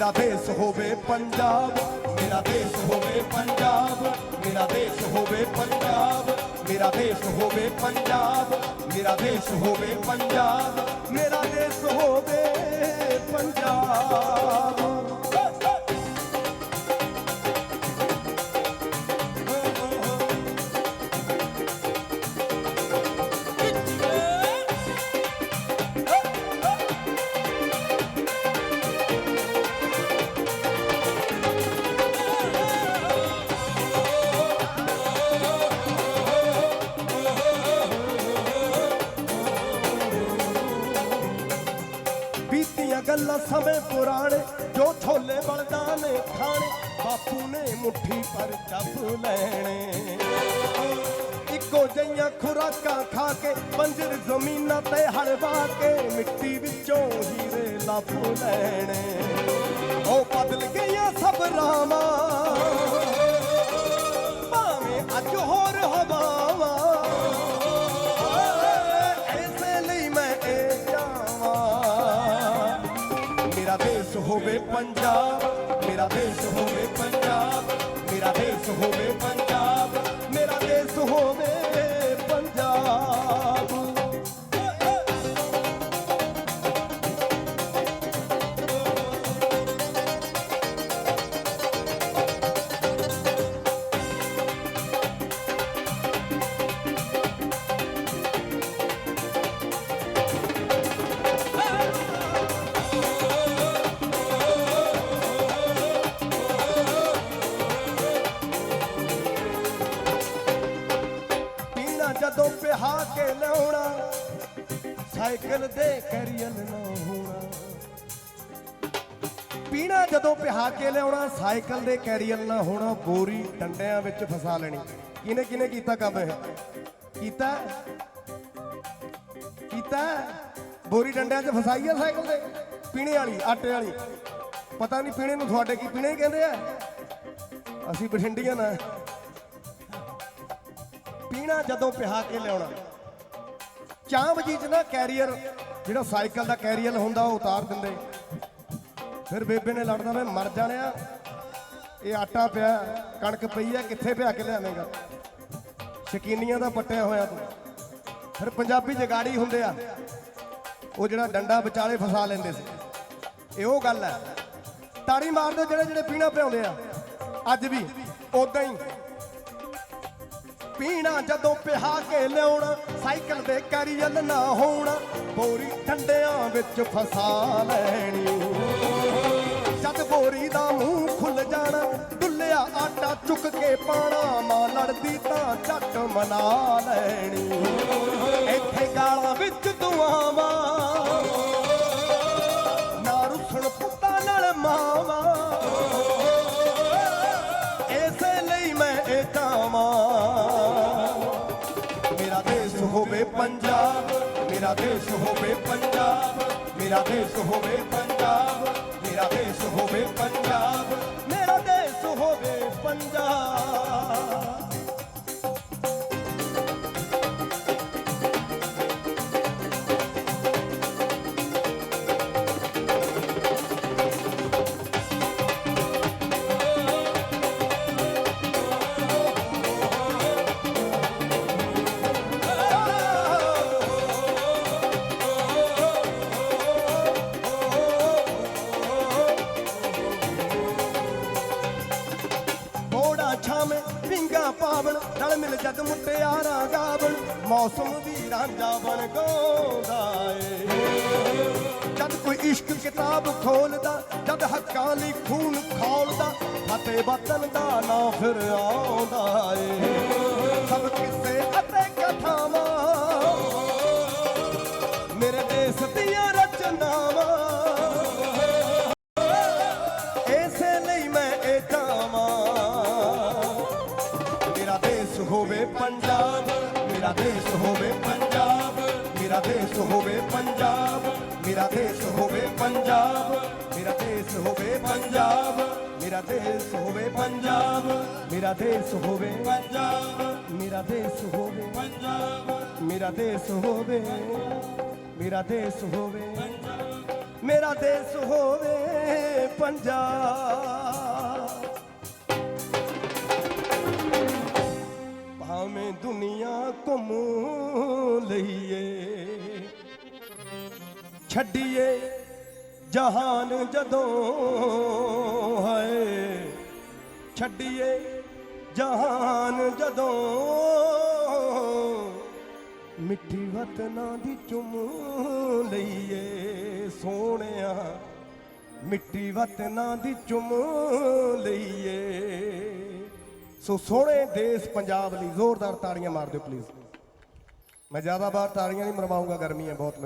ਦੇਸ਼ ਹੋਵੇ ਪੰਜਾਬ, ਮੇਰਾ ਦੇਸ਼ ਹੋਵੇ ਪੰਜਾਬ, ਮੇਰਾ ਦੇਸ਼ ਹੋਵੇ ਪੰਜਾਬ, ਮੇਰਾ ਦੇਸ਼ ਹੋਵੇ ਪੰਜਾਬ, ਮੇਰਾ ਦੇਸ਼ ਹੋਵੇ ਪੰਜਾਬ, ਮੇਰਾ ਦੇਸ਼ ਹੋਵੇ ਪੰਜਾਬ। ਬੀਤੀਆਂ ਗੱਲਾਂ ਸਮੇਂ ਪੁਰਾਣੇ, ਜੋ ਛੋਲੇ ਬਲਦਾਂ ਨੇ ਖਾਣੇ, ਬਾਪੂ ਨੇ ਮੁੱਠੀ ਪਰ ਚੱਬ ਲੈਣੇ। ਇੱਕੋ ਜਿਹੀਆਂ ਖੁਰਾਕਾਂ ਖਾ ਕੇ ਬੰਜਰ ਜ਼ਮੀਨਾਂ ਤੇ ਹਲਵਾ ਕੇ ਮਿੱਟੀ ਵਿੱਚੋਂ ਹੀਰੇ ਲੱਭ ਲੈਣੇ। ਉਹ ਬਦਲ ਗਈਆਂ ਸਭ ਰਾਵਾਂ। ਪੰਜਾਬ ਮੇਰਾ ਦੇਸ਼ ਹੋਵੇ ਪੰਜਾਬ ਮੇਰਾ ਦੇਸ਼ ਹੋਵੇ ਪੰਜਾਬ ਮੇਰਾ ਦੇਸ਼ ਹੋਵੇ ਪੰਜਾਬ ਜਦੋਂ ਪਿਹਾ ਕੇ ਲਿਆਉਣਾ, ਸਾਈਕਲ ਦੇ ਕੈਰੀਅਰ ਨਾ ਹੋਣਾ ਪੀਣਾ ਜਦੋਂ ਪਿਹਾ ਕੇ ਲਿਆਉਣਾ, ਸਾਈਕਲ ਦੇ ਕੈਰੀਅਰ ਨਾ ਹੋਣਾ ਬੋਰੀ ਡੰਡਿਆਂ ਵਿੱਚ ਫਸਾ ਲੈਣੀ। ਕਿਨੇ ਕਿਨੇ ਕੀਤਾ ਕੰਮ ਇਹ? ਕੀਤਾ? ਕੀਤਾ? ਬੋਰੀ ਡੰਡਿਆਂ 'ਚ ਫਸਾਈ ਆ ਸਾਈਕਲ ਦੇ? ਪੀਣੇ ਵਾਲੀ, ਆਟੇ ਵਾਲੀ। ਪਤਾ ਨਹੀਂ ਪੀਣੇ ਨੂੰ ਤੁਹਾਡੇ ਕੀ ਪੀਣੇ ਕਹਿੰਦੇ ਆ? ਅਸੀਂ ਬਠਿੰਡੀਆਂ ਨਾ। ਪੀਣਾ ਜਦੋਂ ਪਿਹਾ ਕੇ ਲਿਆਉਣਾ। ਚਾਂਬ ਜੀ ਚ ਨਾ ਕੈਰੀਅਰ, ਜਿਹੜਾ ਸਾਈਕਲ ਦਾ ਕੈਰੀਅਰ ਹੁੰਦਾ ਉਹ ਉਤਾਰ ਦਿੰਦੇ। ਫਿਰ ਬੇਬੇ ਨੇ ਲੜਦਾ ਵੇ, ਮਰ ਜਾਣਿਆ। ਇਹ ਆਟਾ ਪਿਆ, ਕਣਕ ਪਈ ਆ, ਕਿੱਥੇ ਪਿਆ ਕੇ ਲਿਆਵੇਂਗਾ? ਸ਼ਕੀਨੀਆਂ ਦਾ ਪੱਟਿਆ ਹੋਇਆ ਤੂੰ। ਫਿਰ ਪੰਜਾਬੀ ਜਗਾੜੀ ਹੁੰਦੇ ਆ, ਉਹ ਜਿਹੜਾ ਡੰਡਾ ਵਿਚਾਲੇ ਫਸਾ ਲੈਂਦੇ ਸੀ। ਇਹ ਉਹ ਗੱਲ ਹੈ ਤਾੜੀ ਮਾਰਦੇ ਜਿਹੜੇ ਜਿਹੜੇ ਪੀਣਾ ਪਿਆਉਂਦੇ ਆ, ਅੱਜ ਵੀ ਉਦਾਂ ਹੀ। ਪੀਣਾ ਜਦੋਂ ਪਿਹਾ ਕੇ ਲਿਆਉਣ, ਸਾਈਕਲ ਦੇ ਕੈਰੀਅਲ ਨਾ ਹੋਣ, ਬੋਰੀ ਠੰਡਿਆਂ ਵਿੱਚ ਫਸਾ ਲੈਣੀ। ਜਦ ਬੋਰੀ ਦਾ ਮੂੰਹ ਖੁੱਲ ਜਾਣਾ ਡੁੱਲਿਆ ਆਟਾ ਚੁੱਕ ਕੇ ਪਾਣਾ, ਮਾਂ ਲੜਦੀ ਤਾਂ ਝੱਟ ਮਨਾ ਲੈਣੀ। ਇੱਥੇ ਗਾਲਾਂ ਵਿੱਚ ਦੁਆਵਾਂ ਨਾ ਰੁੱਸਣ ਪੁੱਤਾਂ ਨਾਲ ਮਾਵਾਂ। ਇਸੇ ਲਈ ਮੈਂ ਇਹ ਚਾਵਾਂ। ਹੋਵੇ ਪੰਜਾਬ, ਮੇਰਾ ਦੇਸ਼ ਹੋਵੇ ਪੰਜਾਬ, ਮੇਰਾ ਦੇਸ਼ ਹੋਵੇ ਪੰਜਾਬ, ਮੇਰਾ ਦੇਸ਼ ਹੋਵੇ ਪੰਜਾਬ, ਮੇਰਾ ਦੇਸ਼ ਹੋਵੇ ਪੰਜਾਬ। ਛਾਵੇਂ ਪਿੰਗਾ ਪਾਵਣ, ਨਾਲ ਮਿਲ ਜਦ ਮੁਟਿਆਰਾਂ ਗਾਵਣ ਮੌਸਮ ਵੀ ਰਾਂਝਾ ਬਣ ਗਾਉਂਦਾ ਏ। ਜਦ ਕੋਈ ਇਸ਼ਕ ਕਿਤਾਬ ਖੋਲਦਾ, ਜਦ ਹੱਕਾਂ ਲਈ ਖੂਨ ਖੋਲਦਾ, ਫਤਿਹ ਵਤਨ ਦਾ ਨਾਂ ਫਿਰ ਆਉਂਦਾ ਏ। ਸਭ ਕਿਸੇ ਅਤੇ ਕਥਾਵਾਂ ਹੋਵੇ ਪੰਜਾਬ ਮੇਰਾ ਦੇਸ਼ ਹੋਵੇ ਪੰਜਾਬ ਮੇਰਾ ਦੇਸ਼ ਹੋਵੇ ਪੰਜਾਬ ਮੇਰਾ ਦੇਸ਼ ਹੋਵੇ ਪੰਜਾਬ ਮੇਰਾ ਦੇਸ਼ ਹੋਵੇ ਪੰਜਾਬ ਮੇਰਾ ਦੇਸ਼ ਹੋਵੇ ਪੰਜਾਬ ਮੇਰਾ ਦੇਸ਼ ਹੋਵੇ ਪੰਜਾਬ ਮੇਰਾ ਦੇਸ਼ ਹੋਵੇ ਪੰਜਾਬ ਮੇਰਾ ਦੇਸ਼ ਹੋਵੇ ਮੇਰਾ ਦੇਸ਼ ਹੋਵੇ ਮੇਰਾ ਦੇਸ਼ ਹੋਵੇ ਪੰਜਾਬ ਭਾਵੇਂ ਦੁਨੀਆ ਘੁੰਮ ਲਈਏ? ਛੱਡੀਏ ਜਹਾਨ ਜਦੋਂ ਹੈ ਛੱਡੀਏ ਜਹਾਨ ਜਦੋਂ ਮਿੱਠੀ ਵਤਨਾਂ ਦੀ ਚੁੰਮ ਲਈਏ। ਸੋਹਣਿਆ ਮਿੱਟੀ ਵਤਨਾਂ ਦੀ ਚੁੰਮ ਲਈਏ। ਸੋ ਸੋਹਣੇ ਦੇਸ਼ ਪੰਜਾਬ ਲਈ ਜ਼ੋਰਦਾਰ ਤਾੜੀਆਂ ਮਾਰ ਦਿਓ ਪਲੀਜ਼ ਮੈਂ ਜ਼ਿਆਦਾ ਬਾਹਰ ਤਾੜੀਆਂ ਨਹੀਂ ਮਰਵਾਉਂਗਾ, ਗਰਮੀ ਹੈ, ਬਹੁਤ।